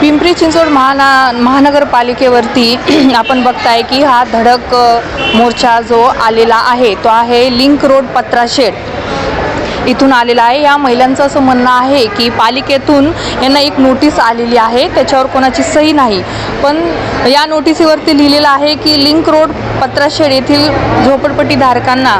पिंपरी चिंचवड महाना महानगरपालिकेवरती आपण बघताय की हा धडक मोर्चा जो आलेला आहे तो आहे लिंक रोड पत्राशेड इथून आलेला आहे. या महिलांचं असं म्हणणं आहे की पालिकेतून यांना एक नोटीस आलेली आहे. त्याच्यावर कोणाची सही नाही. पण या नोटिसीवरती लिहिलेलं आहे की लिंक रोड पत्राशेड येथील झोपडपट्टीधारकांना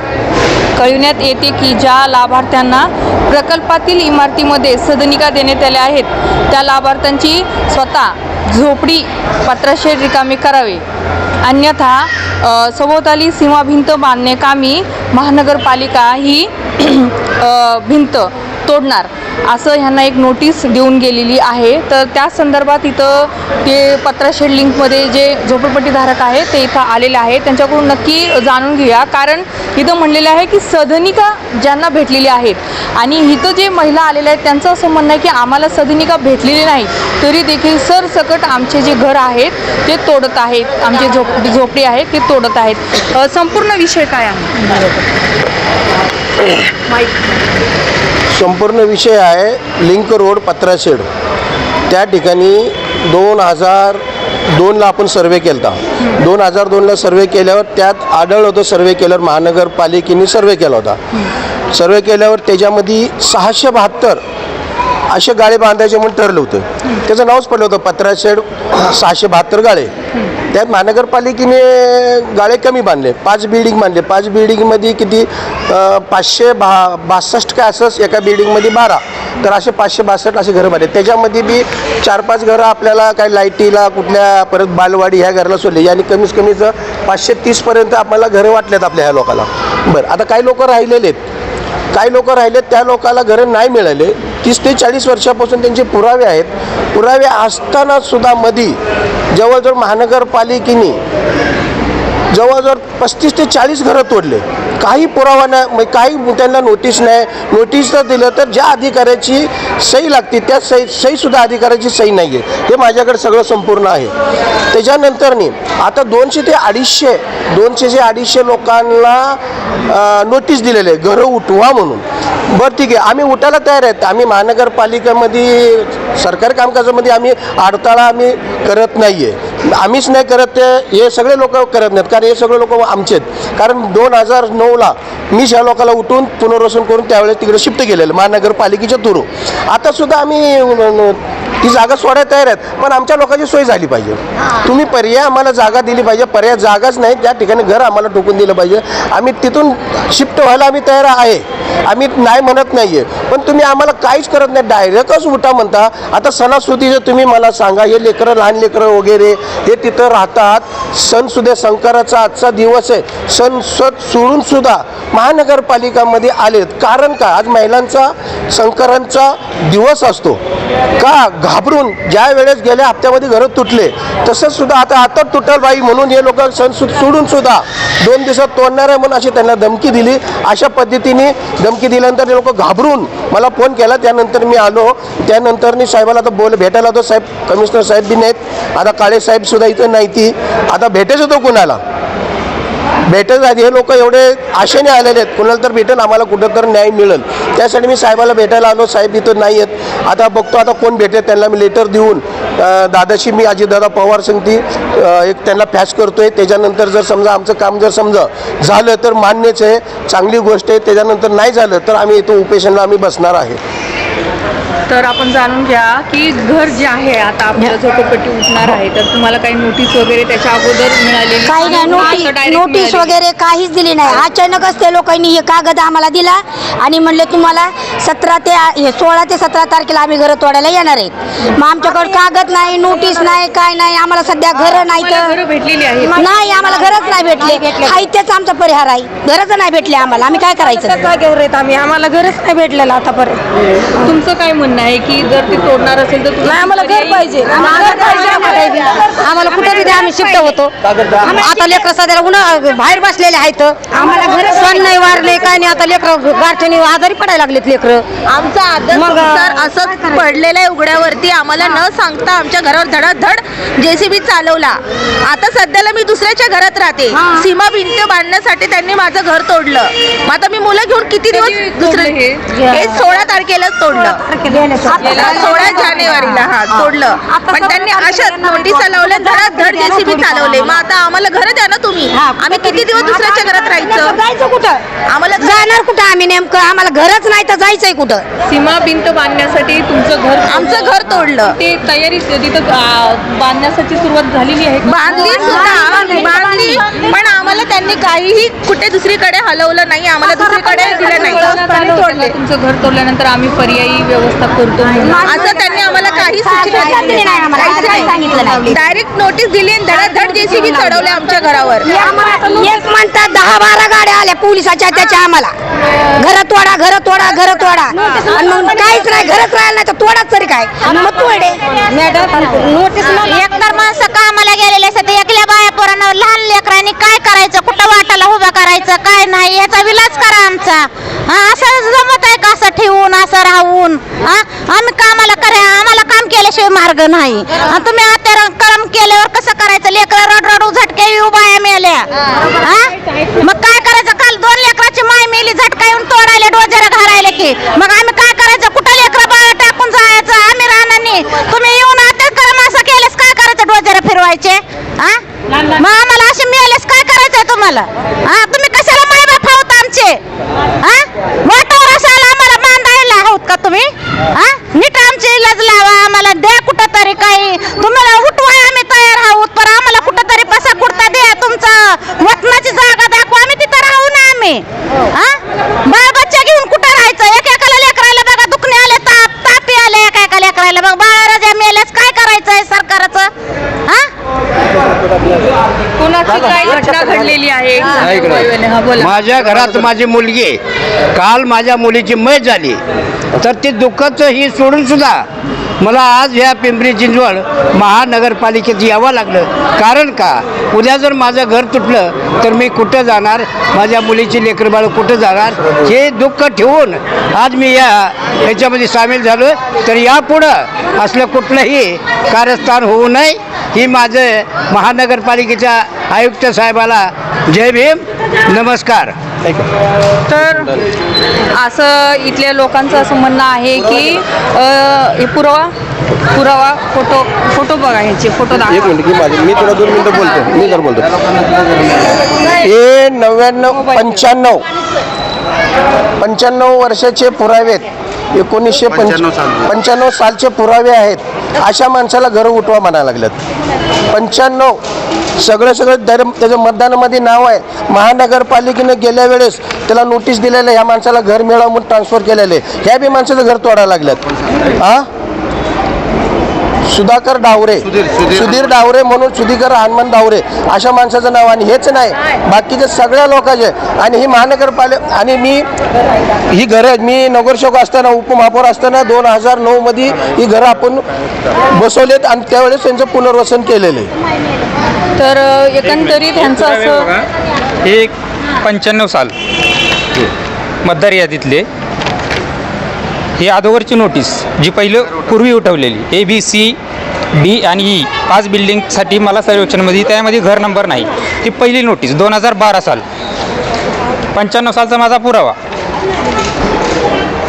कळविण्यात येते की ज्या लाभार्थ्यांना प्रकल्पातील इमारतीमध्ये सदनिका देण्यात आल्या आहेत त्या लाभार्थ्यांची स्वतः झोपडी पत्राशेड रिकामी करावे. अन्यथा सभोवताली सीमा भिंत बांधणे कामी महानगरपालिका ही भिंत तोडणार असं ह्यांना एक नोटीस देऊन गेलेली आहे. तर त्या संदर्भात इथं ते पत्राशेड लिंकमध्ये जे झोपडपट्टीधारक आहेत ते इथं आलेले आहेत. त्यांच्याकडून नक्की जाणून घेऊया. कारण इथं म्हणलेलं आहे की सदनिका ज्यांना भेटलेली आहेत आणि इथं जे महिला आलेल्या आहेत त्यांचं असं म्हणणं आहे की आम्हाला सदनिका भेटलेली नाही तरी देखील सरसकट आमचे जे घर आहेत ते तोडत आहेत. आमचे झोप झोपडी आहेत ते तोडत आहेत. संपूर्ण विषय काय आहे? माईक. संपूर्ण विषय आहे लिंक रोड पत्राशेड. त्या ठिकाणी दोन हजार दोनला आपण सर्वे केला होता दोन हजार दोनला सर्वे केल्यावर त्यात आढळलं होतं सर्वे केल्यावर महानगरपालिकेने सर्वे केला होता. सर्वे केल्यावर त्याच्यामध्ये सहाशे बहात्तर असे गाळे बांधायचे म्हणून ठरलं होतं. त्याचं नावच पडलं होतं पत्राशे सहाशे बहात्तर गाळे. त्यात महानगरपालिकेने गाळे कमी बांधले पाच बिल्डिंग बांधले. पाच बिल्डिंगमध्ये किती पाचशे बा बासष्ट काय असंच एका बिल्डिंगमध्ये बारा. तर असे पाचशे बासष्ट असे घरं बांधले. त्याच्यामध्ये बी चार पाच घरं आपल्याला काही लाईटीला कुठल्या परत बालवाडी ह्या घराला सोडले. आणि कमीत कमीच पाचशे तीसपर्यंत आपल्याला घरं वाटल्यात आपल्या ह्या लोकाला. बरं आता काही लोक राहिलेले आहेत. काही लोक राहिले त्या लोकाला घरं नाही मिळाले. तीस ते चाळीस वर्षापासून त्यांचे पुरावे आहेत. पुरावे असताना सुद्धा मधी जवळजवळ महानगरपालिकेने जवळजवळ पस्तीस ते चाळीस घरं तोडले. काही पुरावा नाही म्हणजे काही त्यांना नोटीस नाही. नोटीस जर दिलं तर ज्या अधिकाऱ्याची सही लागते त्या सही सहीसुद्धा अधिकाऱ्याची सही नाही आहे हे माझ्याकडे सगळं संपूर्ण आहे. त्याच्यानंतरनी आता दोनशे ते अडीचशे दोनशे ते अडीचशे लोकांना नोटीस दिलेले आहे घरं उठवा म्हणून. बरं ठीक आहे आम्ही उठायला तयार आहेत. आम्ही महानगरपालिकेमध्ये सरकारी कामकाजामध्ये आम्ही अडथळा आम्ही करत नाही आहे आम्हीच नाही करत ते हे सगळे लोक करत नाहीत. कारण हे सगळे लोक आमचे आहेत. कारण दोन हजार नऊला मीच ह्या लोकांना उठून पुनर्वसन करून त्यावेळेस तिकडे शिफ्ट केलेलं महानगरपालिकेच्या थ्रू. आता सुद्धा आम्ही ती जागा सोडायला तयार आहेत पण आमच्या लोकांची सोय झाली पाहिजे. तुम्ही पर्याय आम्हाला जागा दिली पाहिजे पर्याय जागाच नाही त्या ठिकाणी घर आम्हाला टोकून दिलं पाहिजे. आम्ही तिथून शिफ्ट व्हायला आम्ही तयार आहे. आम्ही नाही म्हणत नाही आहे पण तुम्ही आम्हाला काहीच करत नाही डायरेक्टच उठा म्हणता. आता सणासुदीचं तुम्ही मला सांगा हे लेकरं लहान लेकरं वगैरे ते तिथं राहतात. सणसुद्धा शंकराचा आजचा दिवस आहे. सण सत सोडून सुद्धा महानगरपालिकामध्ये आलेत. कारण का? आज महिलांचा शंकरांचा दिवस असतो. का? घाबरून ज्या वेळेस गेल्या हप्त्यामध्ये घरं तुटले तसंच सुद्धा आता आता तुटल बाई म्हणून हे लोक सण सोडून सुद्धा दोन दिवसात तोडणार आहे म्हणून अशी त्यांना धमकी दिली. अशा पद्धतीने धमकी दिल्यानंतर हे लोक घाबरून मला फोन केला. त्यानंतर मी आलो. त्यानंतर साहेबाला आता बोल भेटायला होतो साहेब कमिशनर साहेब बी नाहीत. आता काळे साहेब सुद्धा इथं नाही ती आता भेटेच होतो कुणाला? भेटत आधी हे लोक एवढे आशेने आलेले आहेत. कुणाला तर भेटेल आम्हाला कुठं तर न्याय मिळेल. त्यासाठी मी साहेबाला भेटायला आलो साहेब इथं नाही आहेत. आता बघतो आता कोण भेटेल त्यांना मी लेटर देऊन दादाशी मी अजितदादा पवार संगती एक त्यांना फॅच करतोय. त्याच्यानंतर जर समजा आमचं काम जर समजा झालं तर मान्यच आहे. चांगली गोष्ट आहे. त्याच्यानंतर नाही झालं तर आम्ही इथं उपेशनला आम्ही बसणार आहे. तर आपण जाणून घ्या की घर जे आहे आता आपलं झोपडपट्टी उठणार आहे तर तुम्हाला काही नोटीस वगैरे त्याच्या अगोदर मिळालेली काही नाही नोटीस नोटीस? वगैरे काहीच दिली नाही. अचानकच ते लोकांनी हे कागद आम्हाला दिला आणि म्हणले तुम्हाला सतरा ते हे सोळा ते सतरा तारखेला आम्ही घरं तोडायला येणार आहेत. मग आमच्याकडे कागद नाही नोटीस नाही काय नाही. आम्हाला सध्या घरं नाही तुम्हाला तर घरं भेटलेली आहेत. नाही आम्हाला घरच नाही भेटले. तेच आमचा परिहार आहे. घरच नाही भेटले आम्हाला. आम्ही काय करायचं? काय घर आहेत आम्ही? आम्हाला घरच नाही भेटलेलं आतापर्यंत. तुमचं काय म्हणणं आहे की जर ते तोडणार असेल तर नाही आम्हाला घर पाहिजे. आम्हाला घर पाहिजे आम्हाला आम्हाला कुठे तिथे आम्ही शिफ्ट होतो. आता लेकरं सध्या उन्हा बाहेर बसलेले आहेत. आम्हाला घर सण नाही वारले काय नाही. आता लेकरं गारठ्याने आजारी पडायला लागलेत लेकरं. आमचा आदर मग, संसार असंच पडलेला आहे उघड्यावरती आम्हाला न सांगता आमच्या घरावर धडाधड जेसीबी चालवला. आता सध्याला मी दुसऱ्याच्या घरात राहते. सीमा भिंत बांधण्यासाठी त्यांनी माझं घर तोडलं. मग आता मी मुलं घेऊन किती दिवस दुसरे हे? हे सोळा तारखेलाच तोडलं. सोळा जानेवारीला हा तोडलं पण त्यांनी अशाच नोटिसा लावल्या धडाधड जेसीबी चालवले. मग आता आम्हाला घर द्या ना तुम्ही. आम्ही किती दिवस दुसऱ्याच्या घरात राहायचं? जायचं कुठं? आम्हाला जाणार कुठं आम्ही नेमकं? आम्हाला घरच नाही तर जायचंय कुठं? सीमा भिंत बांधण्यासाठी तुमचं घर आमचं घर तोडलं. ते तयारी तिथं आ, बांधण्यासाठी सुरुवात झालेली आहे. का? बांधली सुद्धा. बांधली पण आम्हाला त्यांनी काहीही कुठे दुसरीकडे हलवलं नाही. आम्हाला दुसरीकडे दिलं नाही? तुमचं घर तोडल्यानंतर आम्ही पर्यायी व्यवस्था करतो म्हणून? असं त्यांनी आम्हाला काही सूचना दिली नाही. डायरेक्ट नोटीस दिली आणि धडाधड जेसीबी चढवले आमच्या घरावर. एक म्हणतात दहा बारा गाड्या आल्या पोलिसाच्या त्याच्या आम्हाला. घर तोडा घर तोडा घर तोडा. काहीच नाही घरच राहिलं नाही तर तोडाच तरी काय? मग तोडे. नोटीस एकतर माणसं कामाला गेलेले असतात एकल्या बाया पोरांना लहान लेकरांनी काय करायचं कुठं वाटाला उभं करायचं काय नाही याचा विलाज करा आमचा हा, असं जमत आहे का असं ठेवून असं राहून हा आम्ही कामाला करा आम्हाला काम केल्याशिवाय मार्ग नाही. तुम्ही आता काम केल्यावर कसं करायचं? लेकर रड रडू झटके बाया मेल्या हा मग काय करायचं काल दोन लेकराची माय मेली झटका येऊन तोडायला डोजर घालायला की मग आम्ही काय करायचं कुठं लेकरं बाळा टाकून जायचं आम्ही राहणार तुम्ही येऊन आता कर्म असं केलंस काय करायचं डोजर फिरवायचे हा मग आम्हाला असे मिळालेस काय करायचंय तुम्हाला हा तुम्ही कशाला माय बाप आहोत आमचे हा मोठ्यावर असायला आम्हाला बांधायला आहोत का तुम्ही हा नीट आमची इलाज लावा आम्हाला द्या कुठं तरी काही तुम्हाला उठवाय आम्ही तयार आहोत पण आम्हाला कुठं तरी पसा कुडता द्या तुमचा वतनाची जागा दाखवा आम्ही तिथं राहू ना आम्ही हा बाळ बच्चा घेऊन कुठं राहायचं एक एकाला लेकरायला बघा दुखणे आले ताप तापी आले एका एका लेकरायला बघ बाळाराजा मेल्यास काय करायचंय सरकारचं हा कोणाची काय घटना घडलेली आहे हा बोला माझ्या घरात माझी मुलगी आहे. काल माझ्या मुलीची मयत झाली. तर ते दुःखच ही सोडून सुद्धा मला आज ह्या पिंपरी चिंचवड महानगरपालिकेत यावं लागलं. कारण का? उद्या जर माझं घर तुटलं तर मी कुठं जाणार? माझ्या मुलीची लेकरबाळ कुठं जाणार? हे दुःख ठेवून आज मी या ह्याच्यामध्ये सामील झालो. तर यापुढं असलं कुठलंही कार्यस्थान होऊ नये. ही माझं महानगरपालिकेच्या आयुक्त साहेबाला जय भीम नमस्कार. तर असं इथल्या लोकांचं असं म्हणणं आहे की हे पुरावा पुरावा फोटो फोटो बघा ह्याचे फोटो एक मिनिट की माझे मी तुला दोन मिनिटं बोलतो मी तर बोलतो. हे नव्याण्णव पंच्याण्णव. पंच्याण्णव वर्षाचे पुरावे आहेत. एकोणीसशे पंच्याण्णव सालचे पुरावे आहेत. अशा माणसाला घरं उठवा म्हणायला लागल्यात. पंच्याण्णव. सगळं सगळं दर त्याचं मतदानामध्ये नाव आहे. महानगरपालिकेनं गेल्या वेळेस त्याला नोटीस दिलेलं आहे ह्या माणसाला घर मिळावं म्हणून ट्रान्सफर केलेलं आहे. ह्या बी माणसाचं घर तोडायला लागल्यात. हां सुधाकर डावरे. सुधीर डावरे म्हणून सुधीकर हनुमान डावरे अशा माणसाचं नाव आणि हेच नाही. बाकीचे सगळ्या लोकांचे आणि ही महानगरपालिका आणि मी ही घरं मी नगरसेवक असताना उपमहापौर असताना दोन हजार नऊमध्ये ही घरं आपण बसवलेत आणि त्यावेळेस त्यांचं पुनर्वसन केलेलं आहे. तर एकंदरीत ह्यांचं असं हे पंच्याण्णव साल मतदार यादीतले. ही अगोदरची नोटीस जी पहिलं पूर्वी उठवलेली ए बी सी डी आणि ई पाच बिल्डिंगसाठी मला सर्वेक्षणमध्ये त्यामध्ये घर नंबर नाही. ती पहिली नोटीस दोन हजार बारा साल. पंच्याण्णव सालचा माझा पुरावा.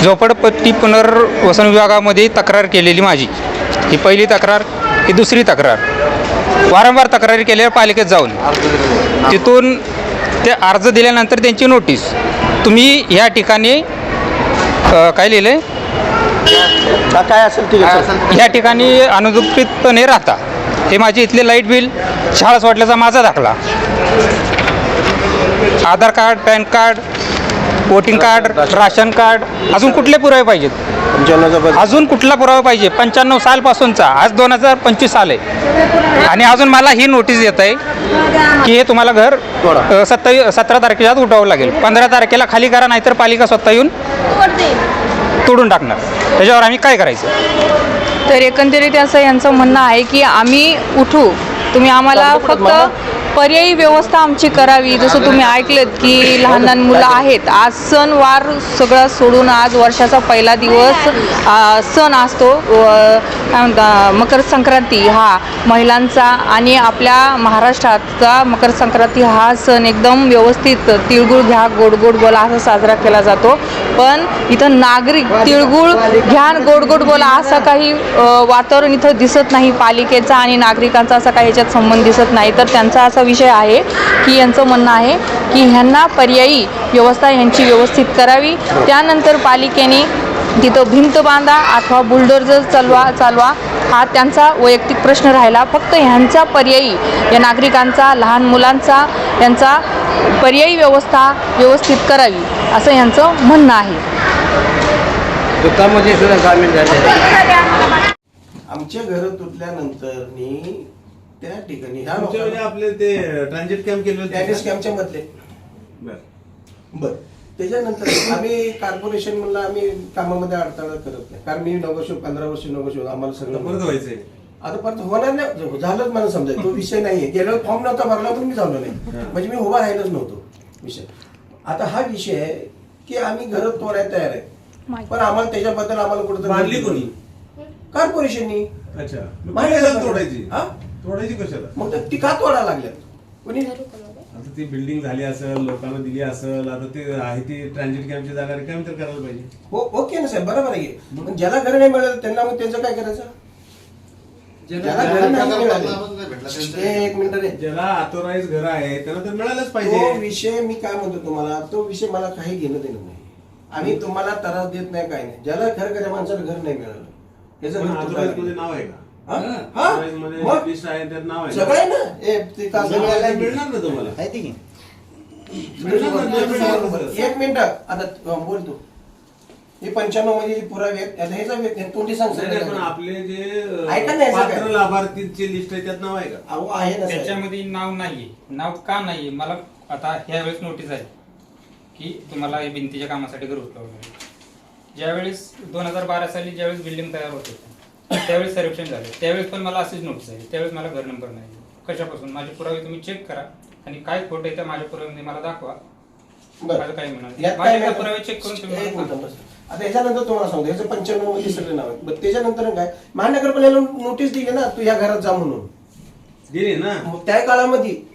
झोपडपट्टी पुनर्वसन विभागामध्ये तक्रार केलेली माझी. ही पहिली तक्रार ही दुसरी तक्रार. वारंवार तक्रारी केल्यावर पालिकेत जाऊन तिथून ते अर्ज दिल्यानंतर त्यांची नोटीस तुम्ही ह्या ठिकाणी काय लिहिलं आहे काय असेल ठीक आहे सर. ह्या ठिकाणी अनुपस्थितपणे राहता. हे माझे इथले लाइट बिल शाळा सोडल्याचा माझा दाखला. Aadhaar card PAN card voting card ration card अजून कुठले पुरावे पाहिजेत? पंच्याण्णवचा बदल. अजून कुठला पुरावा पाहिजे? पंच्याण्णव सालपासूनचा आज दोन हजार पंचवीस साल आहे. आणि अजून मला ही नोटीस येत आहे की हे तुम्हाला घर सत्तावीस सतरा तारखेच्या आत उठवावं लागेल. पंधरा तारखेला खाली करा नाहीतर पालिका स्वतः येऊन तोडून टाकणार. त्याच्यावर आम्ही काय करायचं? तर एकंदरीत असं यांचं म्हणणं आहे की आम्ही उठू. तुम्ही आम्हाला फक्त पर्यायी व्यवस्था आमची करावी. जसं तुम्ही ऐकलेत की लहान लहान मुलं आहेत. आज सणवार सगळं सोडून आज वर्षाचा पहिला दिवस आ, सण असतो. व काय म्हणता मकर संक्रांती हा महिलांचा आणि आपल्या महाराष्ट्राचा मकर संक्रांती हा सण एकदम व्यवस्थित तिळगुळ घ्या गोड गोड बोला असा साजरा केला जातो. पण इथं नागरिक तिळगुळ घ्या गोड गोड बोला असं काही वातावरण इथं दिसत नाही. पालिकेचा आणि नागरिकांचा असा काही याच्यात संबंध दिसत नाही. तर त्यांचा असा विषय आहे की यांचं म्हणणं आहे की ह्यांना पर्यायी व्यवस्था ह्यांची व्यवस्थित करावी. त्यानंतर पालिकेने तिथं भिंत बांधा अथवा बुलडोजर चालवा चालवा हा त्यांचा वैयक्तिक प्रश्न राहिला. फक्त ह्यांचा पर्यायी या नागरिकांचा लहान मुलांचा यांचा पर्यायी व्यवस्था व्यवस्थित करावी असं यांचं म्हणणं आहे. आमच्या घर तुटल्यानंतर त्या ठिकाणी ह्या तुमचे म्हणजे लोकांना- आपले ते ट्रान्झिट कॅम्प केले होते डॅनिश कॅम्पच्या मधले. बरं. बर. त्याच्यानंतर आम्ही कॉर्पोरेशन म्हणलं आम्ही कामामध्ये अडथळा करत नाही. कारण मी नवशे पंधरा वर्ष नवशे आम्हाला आता सगळं परत व्हायचंय. आता परत होणार नाही. झालंच मला समजाय तो विषय नाहीये. गेल्यावर फॉर्म नव्हता भरला पण मी झालो नाही. म्हणजे मी उभा राहिलोच नव्हतो. विषय. आता हा विषय आहे की आम्ही घर तोडायला तयार आहे. पण आम्हाला त्याच्याबद्दल आम्हाला कुठं बांधली कोणी? कॉर्पोरेशननी अच्छा. मग माहिती कशाला आहे का? तोडायची? हा? तोडायची कशाला? मग ती का तोडा लागल्यात. कोणी? आता ती बिल्डिंग झाली असेल लोकांना दिली असेल आता ते आहे ती ट्रान्झिट कॅम्पची जागा रिकामी तर करायला पाहिजे. हो ओके ना साहेब बरोबर आहे. पण ज्याला घर नाही मिळालं त्यांना मग त्यांचं काय करायचं? ज्याला घर नाही मिळालं एक मिनिट रे. ज्याला ऑथोराईज घर आहे त्यांना तर मिळालंच तो पाहिजे. विषय मी काय म्हणतो तुम्हाला तो विषय मला काही घेणं देणं नाही. आम्ही तुम्हाला त्रास देत नाही काय नाही. ज्याला घर त्या माणसाला घर नाही मिळालं याचं ऑथोराईजमध्ये लागलं. नाव आहे का? हा? हा? ऑथोराईजमध्ये मग? लिस्ट आहे त्यात नाव आहे. सगळं आहे ना? ए, ते का- नाव आहे ते मिळणार ना तुम्हाला. मिळणार ना, नाही मिळणार कसं? एक मिनिट. आता अं, बोल तू. हे पंच्याण्णवमध्ये जे पुरावे आहेत आता ह्याचा वे- तोंडी सांग नाही, नाही, पण सगळं. आपले जे ऐका ना, अं? पात्र लाभार्थींची लिस्ट आहे त्यात नाव आहे का? अहो आहे ना साहेब. त्याच्यामध्ये नाव नाहीये. नाव का नाहीये? मला आता ह्या वेळेस नोटीस आहे की तुम्हाला हे भिंतीच्या कामासाठी घर उचलावं लागेल. ज्यावेळेस दोन हजार बारा साली ज्यावेळेस बिल्डिंग तयार होत होती त्यावेळेस सर्वेक्षण झाले त्यावेळेस पण मला अशीच नोटीस आहे त्यावेळेस मला घर नंबर नाही कशापासून माझे पुरावे तुम्ही चेक करा आणि काय खोटं आहे त्या माझ्या पुराव्यामध्ये मला दाखवा बरं. माझं. यात काय त्या नाही. पुरावे चेक करून तुम्ही एक मिनिट. बस. आता याच्यानंतर तुम्हाला सांगतो याचं पंच्याण्णवमध्ये सगळे नाव आहेत बरं, त्याच्यानंतर काय महानगरपालिकेला नोटीस दिली ना तू या घरात जा म्हणून दिली ना मग त्या काळामध्ये हं.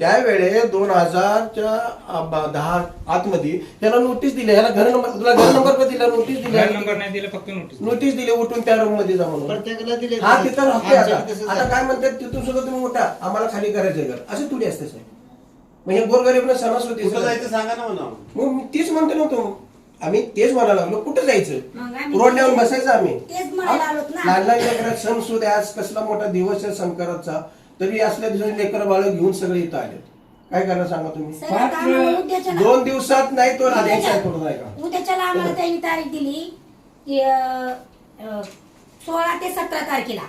त्यावेळे दोन हजारच्या दहा आतमध्ये त्याला नोटीस दिली ह्याला घर नंबर तुला घर नंबर पण दिला नोटीस घर नंबर दिली नाही दिलं फक्त नोटीस नोटीस दिली उठून त्या रूममध्ये जा म्हणून. हा तिथं राहते आता. आता काय म्हणतात तिथून सुद्धा तुम्ही उठा. आम्हाला खाली करायचं घर. असे थोडी असते साहेब मग हे गोरगरीब सणासुदी कुठं जायचं सांगा ना मला. मग मी तेच म्हणतो ना तो. आम्ही तेच म्हणायला लागलो. कुठं जायचं? मग आम्ही रोड लावून बसायचं आम्ही. तेच म्हणायला आलोत ना. लहान लहान लेकरात सण सुद आहे. आज कसला मोठा दिवस आहे संक्रांतचा. तरी असल्या दिवसात लेकर बाळ घेऊन सगळे इथं आले काय करणार सांगा तुम्ही? सर, आता आम्हाला उद्याच्या ना- दोन दिवसात नाही तो उद्याच्या- करून नाही का उद्याच्याला आम्हाला त्यांनी तारीख दिली की अं, अं, सोळा ते सतरा तारखेला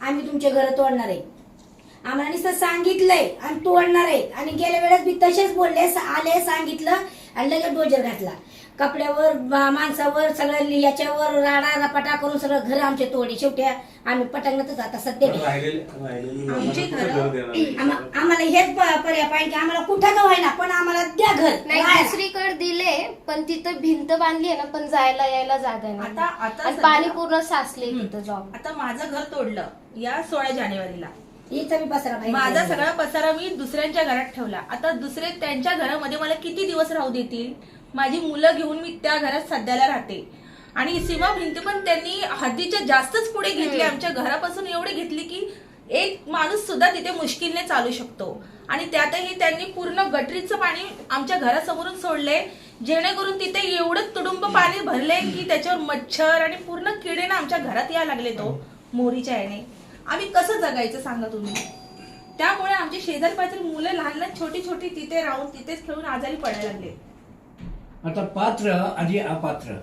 आम्ही तुमचे घर तोडणार आहे. आम्हाला नुसतं सांगितलंय आणि तोडणार आहे. आणि गेल्या वेळेस बी तसेच बोलले स- आले सांगितलं आणि लगेच डोजर घातला. कपड्यावर माणसावर सगळं याच्यावर राडा रपाटा करून सगळं घर आमचे तोडे. शेवटी आम्ही पटांगणातच आता सध्या. आम्हाला हेच पर्याय पाहिजे की आम्हाला कुठं का होईना पण आम्हाला द्या घर नाही. दुसरीकडे दिले पण तिथं भिंत बांधली आहे ना पण जायला यायला जागा नाही. आता- पाणी पूर्ण साचले तिथं जॉब आता माझं घर तोडलं या सोळा जानेवारीला. मी पसरा. माझा सगळा पसारा मी दुसऱ्यांच्या घरात ठेवला. आता दुसरे त्यांच्या घरामध्ये मला किती दिवस राहू देतील? माझी मुलं घेऊन मी त्या घरात सध्याला राहते. आणि सीमा भिंत पण त्यांनी हद्दीच्या जास्तच पुढे घेतली. आमच्या घरापासून एवढे घेतली की एक माणूस सुद्धा तिथे मुश्किलने चालू शकतो. आणि त्यातही त्यांनी पूर्ण गटरीचं पाणी आमच्या घरासमोरून सोडले जेणेकरून तिथे एवढं तुडुंब पाणी भरले की त्याच्यावर मच्छर आणि पूर्ण किडे ना आमच्या घरात यायला लागले तो मोरीच्या याने. आम्ही कसं जगायचं सांगा तुम्ही? त्यामुळे आमची शेजारी मुलं लहान लहान छोटी छोटी तिथे राहून तिथेच खेळून आजारी पडायला लागले. आता पात्र आणि अपात्र.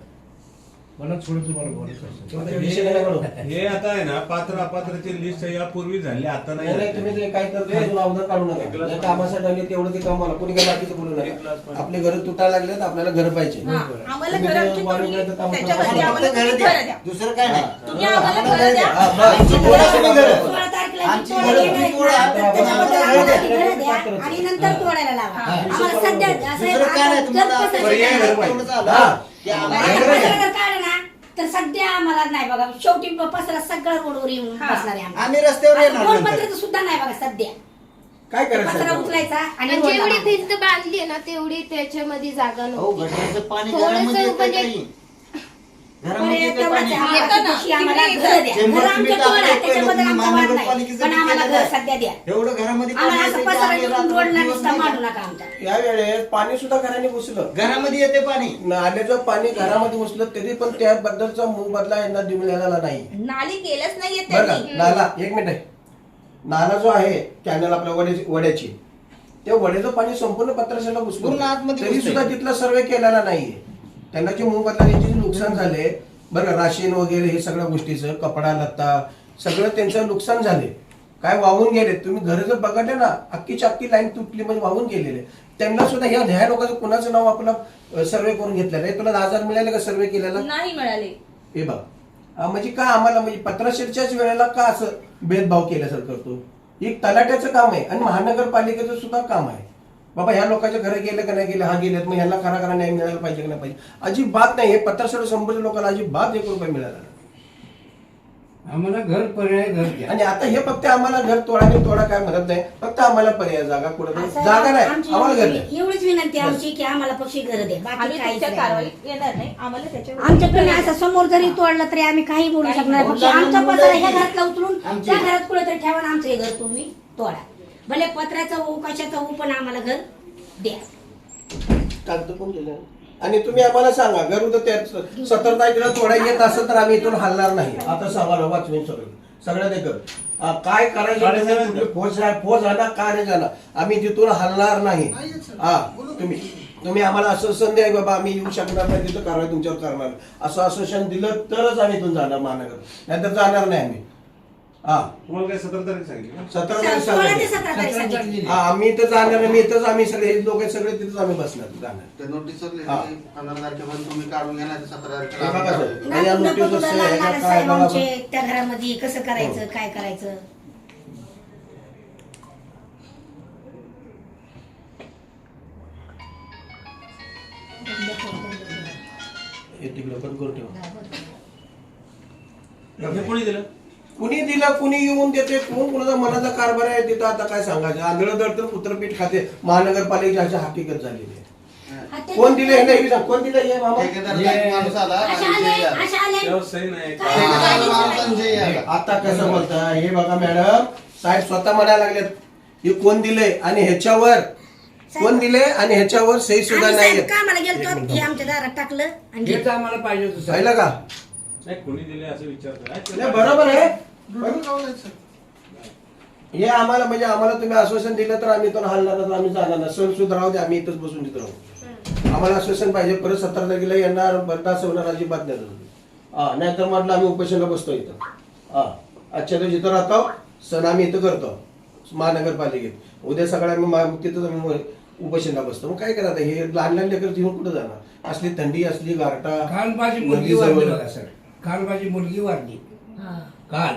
मला थोडं तुम्हाला बोलायचं. हे आता आहे ना पात्र अपात्रची लिस्ट यापूर्वी झाली आता नाही, नाही, तुम्ही ते काय करतो अजून अवधान काढू नका. कामासाठी आले तेवढं ते काम मला कोणी काय बाकीचं बोलू नका. आपले घर तुटायला लागले तर आपल्याला घर पाहिजे. दुसरं काय नाही. तुम्ही आम्हाला घरं द्या. बस, बोला तुम्ही घरं. सोळा तारखेला आमची आणि नंतर तोडायला लावा. आम्हाला सध्या तर सध्या आम्हाला नाही बघा शेवटी पसरा सगळं रोडवर येऊन बसणार आहे आम्हाला. आम्ही रस्त्यावर आता येणार नंतर. सुद्धा नाही बघा सध्या काय करायचं उचलायचा आणि आणि रोडला जेवढी. भिंत बांधली आहे ना तेवढी त्याच्यामध्ये जागा हो नव्हती गटारचं पाणी थोडंसं घरामध्ये म्हणजे- काही घरामध्ये येतं तेवढाच पाणी. एवढं घरामध्ये येतं, आम्ही नाही सुद्धा घराने घुसलं. घरामध्ये येते पाणी. नाल्याचं पाणी घरामध्ये घुसलं तरी पण त्याबद्दलचा मोबदला यांना मिळाला नाही. नाली केलंच नाहीये बरं का त्यांनी. नाला एक मिनिट. आहे नाला जो आहे कॅनल आपल्या वड्याची वड्याची त्या वड्याचं पाणी संपूर्ण पत्राशाला पूर्ण घुसलं आतमध्ये तरी घुसतंय. सुद्धा तिथला सर्वे केलेला नाहीये. त्यांना जे मोबदला द्यायचे जे नुकसान झाले बरं राशन वगैरे हे सगळ्या गोष्टीचं कपडा लत्ता सगळं त्यांचं नुकसान झाले. काय वाहून गेले? तुम्ही घर जर बघितले ना अख्खीची अख्खी लाईन तुटली म्हणजे वाहून गेलेले. त्यांना सुद्धा ह्या ह्या लोकांचं कुणाचं नाव आपलं सर्वे करून घेतलेलं आहे तुला दहा हजार मिळाले का सर्वे केलेला? नाही मिळाले. हे बघ. म्हणजे का आम्हाला म्हणजे पत्राशेरच्याच वेळेला का असं भेदभाव केल्यासारखं करतो? ही तलाट्याचं काम आहे आणि महानगरपालिकेचं सुद्धा काम आहे. बाबा ह्या लोकांच्या घरी गेले का नाही गेले? हा गेलेत. मग ह्यांना खरा खरा न्याय मिळायला पाहिजे की नाही पाहिजे? अजिबात नाही. हे पत्राशेर शंभर लोकांना अजिबात एक रुपये मिळाला नाही. आम्हाला घर पर्याय घर द्या. आणि आता हे फक्त आम्हाला घर तोडा आणि तोडा काय म्हणत नाही. फक्त आम्हाला पर्याय जागा कुठं? असं जागा नाही. आमची आम्हाला घर एवढीच- द्या एवढीच विनंती आहे आमची की आम्हाला पक्षी घर द्या. बाकी आम्ही काहीच तुमच्या नाही. कारवाईत येणार नाही. आम्हाला त्याच्यावर आमच्याकडे असं समोर जरी तोडलं तरी आम्ही काही बोलू शकणार आमचा शकणार पत्रा नाही. ह्या घरातला उचलून आमची- त्या घरात कुठेतरी ठेवा आणि आमचं हे घर तुम्ही तोडा. भले पत्र्याचं होऊ कशाचं होऊ पण आम्हाला घर द्या. कागद कोण दिलं? आणि तुम्ही आम्हाला सांगा घर उद्या त्या सत्तर तारखेला तोडा येत असं तर आम्ही इथून हलणार नाही. आता सांगा ना वाचवेन सगळं. सगळं ते कर आ, काय करायचं पोच आला काय नाही झाला? आम्ही तिथून हलणार नाही. हा तुम्ही तुम्ही आम्हाला आश्वासन द्या की बाबा आम्ही येऊ शकणार नाही तिथं कारवाई तुमच्यावर करणार. असं आश्वासन दिलं तरच आम्ही इथून जाणार महानगर. नाहीतर जाणार नाही आम्ही. हा तुम्हाला काय सतरा तारीख सांगितली का? सतरा तारीख सोळा ते सांगितलं. सतरा तारीख सांगितली. हा आम्ही इथं जाणार. मी इथंच आम्ही सगळे लोक सगळे तिथंच आम्ही बसणार जाणार ते नोटीसवर हा. लिहिली पंधरा तारखेपर्यंत तुम्ही काढून घ्या नाही सतरा हे तारखेला बघा सर. नोटीसवर काय साहेब बघा आमचे त्या घरामध्ये कसं करायचं काय करायचं हे तिकडं बंद करून ठेवा हे कोणी दिलं कुणी दिलं कुणी येऊन देते कोण कुणाचा मनाचा कारभार आहे तिथं आता काय सांगायचं? आंधळ दळतं पुत्रपीठ खाते महानगरपालिकेची अशी हकीकत झालेली आहे हा, ते- कोण दिले हे नाही सांग कोण दिलं हे मामा. आता कसं बोलता हे बघा मॅडम. साहेब स्वतः म्हणायला लागलेत हे कोण दिले आणि ह्याच्यावर? कोण दिले आणि ह्याच्यावर सही सुद्धा नाही साहेब कामाला गेलतो हे आमच्या दारात टाकलं आणि हेच आम्हाला पाहिजे होतं साहेब. पाहिलं का? नाही कोणी दिले असं विचारतो नाही, बरोबर आहे. डोळं लावलंय सर. हे आम्हाला म्हणजे आम्हाला तुम्ही आश्वासन दिलं तर आम्ही इथून हलणार नाही तर आम्ही जाणार नाही. सण सुद्धा राहू दे आम्ही इथंच बसून तिथं राहू. आम्हाला आश्वासन पाहिजे परत सतरा तारखेला येणार बरदास होणार अजिबात नाही हा नाहीतर म्हटलं आम्ही उपोषणला बसतो इथं. हा आजच्या दिवशी इथं राहतो सण आम्ही इथं करतो महानगरपालिकेत. उद्या सकाळी आम्ही मा- तिथंच आम्ही उपोषणला बसतो. मग काय करायचं हे लहान लहान लेकर घेऊन कुठं जाणार? असली थंडी असली गारटा काल माझी मुलगी सर काल. हा,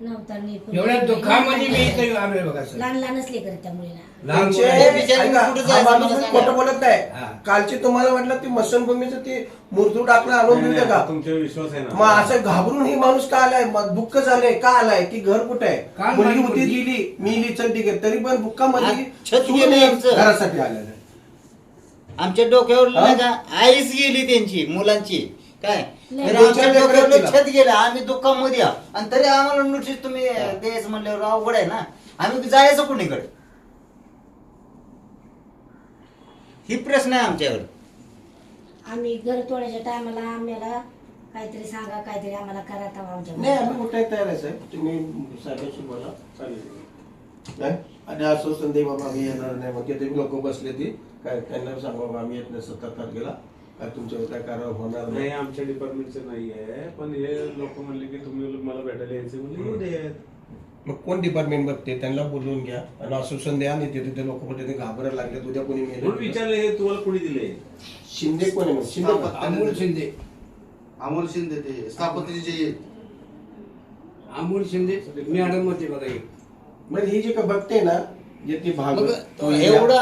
नव्हता नीट. एवढ्या दुःखामध्ये मी इथे आलोय बघा सर. लहान लहानच लेकर त्या मुलीला. लहान तुमचे- मुलं- बिचारे ऐका, कुठं हा जायचं? माणूस मला मी सांगा. खोटं बोलत नाही. कालचे तुम्हाला वाटलं ते मसनभूमीचं ते मूर्ती टाकलं आणून देते का? तुमच्यावर विश्वास आहे मग ना असं घाबरून ही माणूस का आलाय? मग दुःख झालंय. का आलाय? की घर कुठे आहे? काल मुलगी माझी होती मुलगी- गेली. मी इली चल ठीक आहे तरी पण दुःखामध्ये आज छत आमचं. घरासाठी आलेलं आहे. आमच्या डोक्यावर हा? नाही का आईच गेली त्यांची मुलांची. काय? तर आमच्या. छत गेलं आम्ही दुःखामध्ये आहे. आणि तरी आम्हाला नोटीस तुम्ही द्यायचं म्हणल्यावर अवघड आहे ना. आम्ही जायचं कुणीकडे? ही प्रश्न आहे आमच्याकडे आम्ही घर तोडायच्या टायमाला आम्हाला काहीतरी सांगा काहीतरी आम्हाला करा तेव्हा आमच्या नाही आम्ही कुठे तयार आहे साहेब? तुम्ही साहेबांशी बोला. चालेल. नाही? आणि आश्वासन दे बाबा आम्ही येणार नाही. मग ते लोक बसले ती. काय त्यांना सांगा बाबा आम्ही येत नाही सत्तर तारखेला. काय तुमच्यावर काय कारवाई होणार नाही. नाही आमच्या डिपार्टमेंटचं नाही आहे पण हे लोक म्हणले की तुम्ही मला भेटायला यायचे म्हणजे येऊ देत. मग कोण डिपार्टमेंट बघते? त्यांना बोलवून घ्या. आणि आश्वासन द्या आणि तिथे ते लोक कुठे घाबरायला लागले उद्या कोणी म्हणून मेले विचारले हे तुम्हाला कोणी दिले शिंदे कोण आहे मग? शिंदे का? अमोल शिंदे. अमोल शिंदे ते स्थापत्रीचे अमोल शिंदे मॅडम होते बघा एक. मग ही जी का बघते ना जे एवढं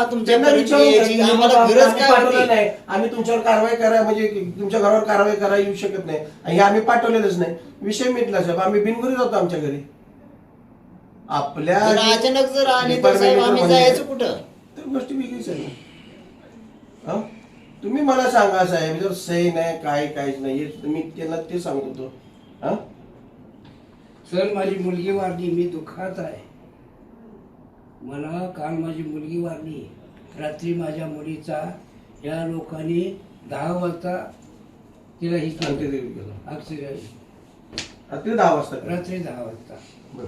आम्हाला गरज काय होती? नाही आम्ही तुमच्यावर कारवाई करा म्हणजे तुमच्या घरावर कारवाई करा येऊ शकत नाही. आणि हे आम्ही पाठवलेलंच नाही. विषय मिटला साहेब. आम्ही बिनगुरी होतो आमच्या घरी. आपल्या जर अचानक जर आली तर साहेब आम्ही जायचं कुठं? तर गोष्टी वेगळीच आहे ना. हा? तुम्ही मला सांगा साहेब. जर सही नाही काय काहीच नाही हे मी त्यांना ते सांगत होतो. हा? सर माझी मुलगी वारली मी दुःखात आहे. मला काल माझी मुलगी वारली. रात्री माझ्या मुलीचा या लोकांनी दहा वाजता तिला ही. ॲक्सिडेंट रात्री दहा वाजता? रात्री दहा वाजता. बरं.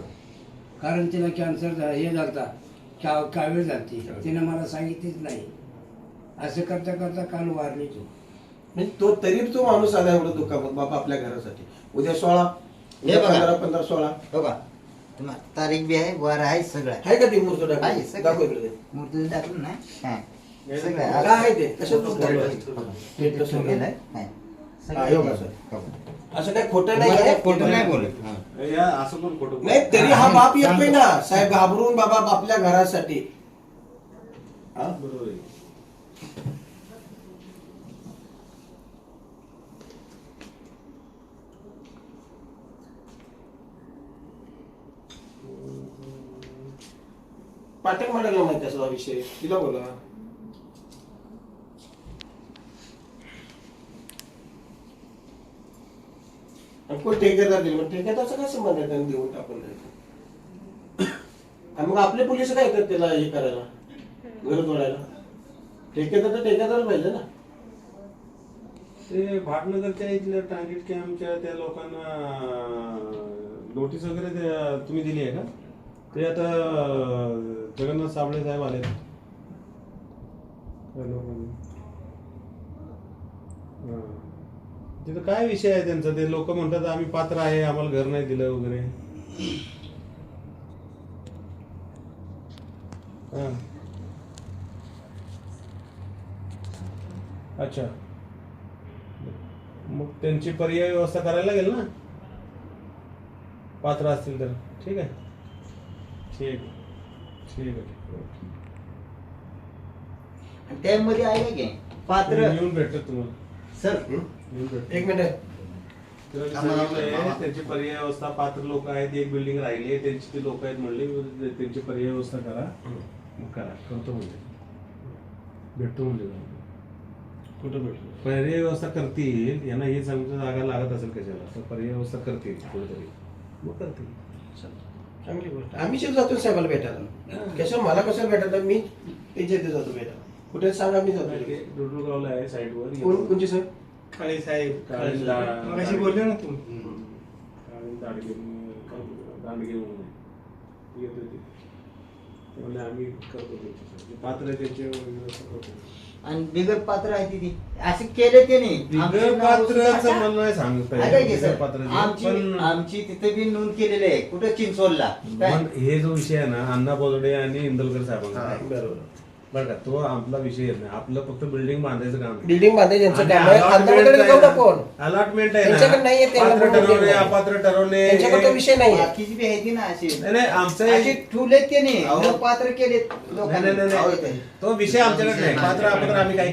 कारण तिला कॅन्सर झा हे झालता. का कावीळ झालती. तिने मला सांगितलीच नाही. असं करता करता काल वारली तू. म्हणजे तो तरी तो माणूस आला एवढं दुःखामध्ये बाबा आपल्या घरासाठी. उद्या सोळा. हे बघा. पंधरा पंधरा सोळा. हो तारीख बी आहे वर आहे सगळं आहे का ती मूर्त आहे टाकली? सगळं. दाखव इकडे ते. मूर्ती ना हा. सगळं काय आहे. आहे ते कशात मूर्त तसं. हा. हा, हो सर? हो. असं काय खोटं नाही आहे? खोटं नाही बोलत हा. या असं पण खोटं नाही तरी हा बाप येतोय ना साहेब घाबरून बाबा आपल्या घरासाठी हा? बरोबर आहे पाठक मॅडमला माहिती असा विषय. तिला बोला. कोण ठेकेदार दिले? मग ठेकेदारचा काय संबंध आहे त्यांनी देऊन टाकून द्यायचं? आणि मग आपले पोलीस काय येतात त्याला हे करायला? घर तोडायला? ठेकेदार तर ठेकेदार पाहिजे ना. ते भाटनगरच्या इथल्या टार्गेट कॅम्पच्या त्या लोकांना नोटीस वगैरे तुम्ही दिली आहे का? ते आता जगन्नाथ साबळे साहेब आले तिथं काय विषय आहे त्यांचा? ते लोक म्हणतात आम्ही पात्र आहे आम्हाला घर नाही दिलं वगैरे. अच्छा. मग त्यांची पर्याय व्यवस्था करायला लागेल ना? पात्र असतील तर. ठीक आहे. ठीक ठीक आहे. आणि त्यामध्ये आहे की पात्र. येऊन भेटतो तुम्हाला. सर येऊन भेटतो. एक मिनिट. तुला मी सांगितलंय, त्यांची पर्याय व्यवस्था पात्र लोक आहेत एक बिल्डिंग राहिली आहे त्यांची ती लोक आहेत म्हणले त्यांची पर्याय व्यवस्था करा. मग करा. करतो म्हणजे भेटतो म्हणजे जाऊन. कुठं भेटलो पर्याय व्यवस्था करतील यांना हे सांगतो जागा लागत असेल कशाला तर पर्याय व्यवस्था करतील कुठेतरी. मग करतील. चांगली गोष्ट आम्ही शेत जातो साहेबाला भेटायला. कसं मला कसं भेटायला मी त्याच्या इथे जातो भेटायला. कुठे सांगा मी जातो डुडुगावला आहे साईडवर. कोण कोणची सर काळे साहेब काळे बोलले ना तू. काळे दांडगे दांडगे म्हणून. येत होते. ते म्हणले आम्ही करतो त्यांच्यासाठी पात्र आहे त्यांचे व्यवस्था करतो आणि बिगर पात्र आहे ती असे केले त्याने बिगर पात्राचं मला नाही सांगता येत. ऐका की बिगर सर. आमची पण- आमची तिथे बी नोंद केलेली आहे कुठं चिंचवडला काय? पण हे जो विषय आहे ना अण्णा बोलडे आणि इंदलकर साहेबांचा आहे. बरोबर बरं का तो आपला विषय येत नाही. आपलं फक्त बिल्डिंग बांधायचं काम आहे. बिल्डिंग बांधायचं यांचं काम आहे. ना, त्यांच्याकडे नाहीये, पात्र नाही. अपात्र त्यांच्याकडे तो विषय नाही बाकीची बी आहे ती ना अशी? नाही आमचं अशी अहो. न पात्र केलेत नाही, लोकांनी. नाही, नाही, नाही. तो विषय आमच्याकडे नाही. पात्र अपात्र आम्ही काही